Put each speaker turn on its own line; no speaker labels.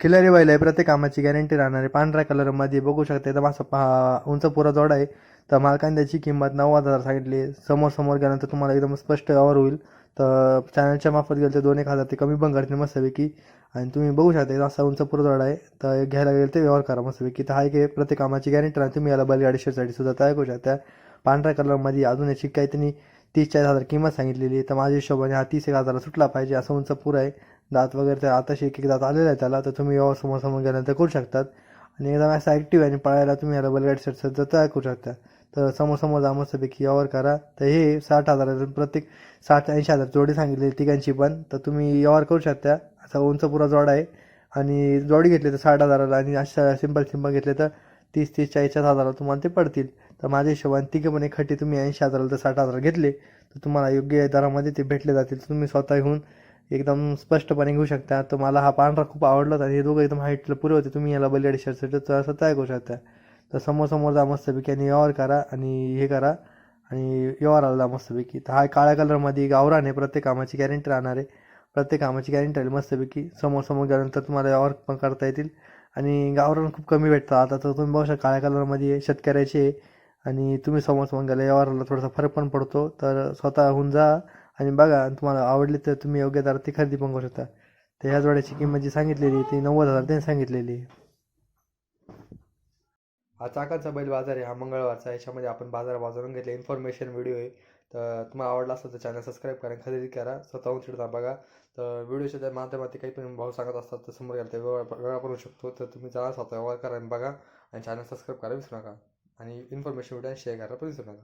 खिलारी बैल आहे प्रत्येक कामाची गॅरंटी राहणार आहे. पांढऱ्या कलरमध्ये बघू शकता. एकदम असा पहा उंच पुरा जोड आहे. तर मालकाने त्याची किंमत नऊ हजार सांगितली. समोर समोर गेल्यानंतर तुम्हाला एकदम स्पष्ट व्यवहार होईल. तर चॅनलच्या मार्फत गेलं तर दोन एक हजार ते कमी पण करते मस्तपैकी. आणि तुम्ही बघू शकता असा उंच पुरा जोड आहे. तर घ्यायला गेलं तर व्यवहार करा मस्तपैकी. तर हा एक प्रत्येक कामाची गॅरंटी राहते तुम्ही याला बैलगाडी शेअरसाठी सुद्धा तयार करू शकता. पांढऱ्या कलरमध्ये अजून याची काही त्यांनी तीस चाळीस हजार किंमत सांगितलेली तर माझ्या हिशोबाने हा तीस एक हजाराला सुटला पाहिजे. असं उंच पुरा आहे. दात वगैरे तर आताशी एक एक दात आलेला आहे त्याला तर तुम्ही यावर समोर समोर गेल्यानंतर करू शकतात. आणि एकदम असं ॲक्टिव्ह आहे आणि पळायला तुम्ही याला बैलगाडी सेट तयार करू शकता तर समोर समोर जा मस्तपैकी यावर करा. तर हे साठ हजाराचं प्रत्येक साठ ऐंशी हजार जोडी सांगितली तिघांची पण तर तुम्ही यावर करू शकता. असा उंच पुरा जोडा आहे. आणि जोडी घेतली तर साठ हजाराला आणि अशा सिंपल सिंपल घेतले तर तीस तीस चाळीस हजाराला तुम्हाला ते पडतील. तर माझ्या हिशोबाने तिघे पण एक खट्टी तुम्ही ऐंशी हजाराला तर साठ हजार घेतले तर तुम्हाला योग्य दरामध्ये ते भेटले जातील. तुम्ही स्वतः घेऊन एकदम स्पष्टपणे घेऊ शकता. तर मला हा पांढरा खूप आवडला होता. आणि हे दोघं एकदम हाईटला पुरे होते. तुम्ही याला बैलगाडी शर्ट तर असं तयार करू शकता. तर समोर समोर जा मस्तपैकी आणि व्यवहार करा आणि हे करा आणि यावर आला मस्तपैकी. तर हा काळ्या कलरमध्ये गावरान आहे. प्रत्येक कामाची गॅरंटी राहणार आहे. प्रत्येक कामाची गॅरंटी राहील मस्तपैकी. समोर समोर गेल्यानंतर तुम्हाला व्यवहार पण करता येतील. आणि गावरान खूप कमी भेटतं. आता तर तुम्ही बघू शकता काळ्या कलरमध्ये शेतकऱ्याचे आणि तुम्ही समोर समोर गेला व्यवहाराला थोडासा फरक पण पडतो. तर स्वतःहून जा आणि बघा आणि तुम्हाला आवडले तर तुम्ही योग्य दरात ती खरेदी पण करू शकता. तर ह्या जोड्याची किंमत जी सांगितलेली ती नव्वद हजार त्यांनी सांगितलेली हा चाकाचा बैल बाजार आहे हा मंगळवारचा याच्यामध्ये आपण बाजार बाजारून घेतले इन्फॉर्मेशन व्हिडिओ आहे. तर तुम्हाला आवडला असेल तर चॅनल सबस्क्राईब करा खरेदी करा. स्वतःहून चिडता बघा. तर व्हिडिओच्या त्या माध्यमात काही पण भाव सांगत असतात तर समोर गेला तर वेगळा वेगळा पण होऊ शकतो. तर तुम्ही जाणार स्वतः व्यवहार करा आणि बघा. आणि चॅनल सबस्क्राईब करा विसरू नका. आणि इन्फॉर्मेशन व्हिडिओ शेअर करा पण विसरू नका.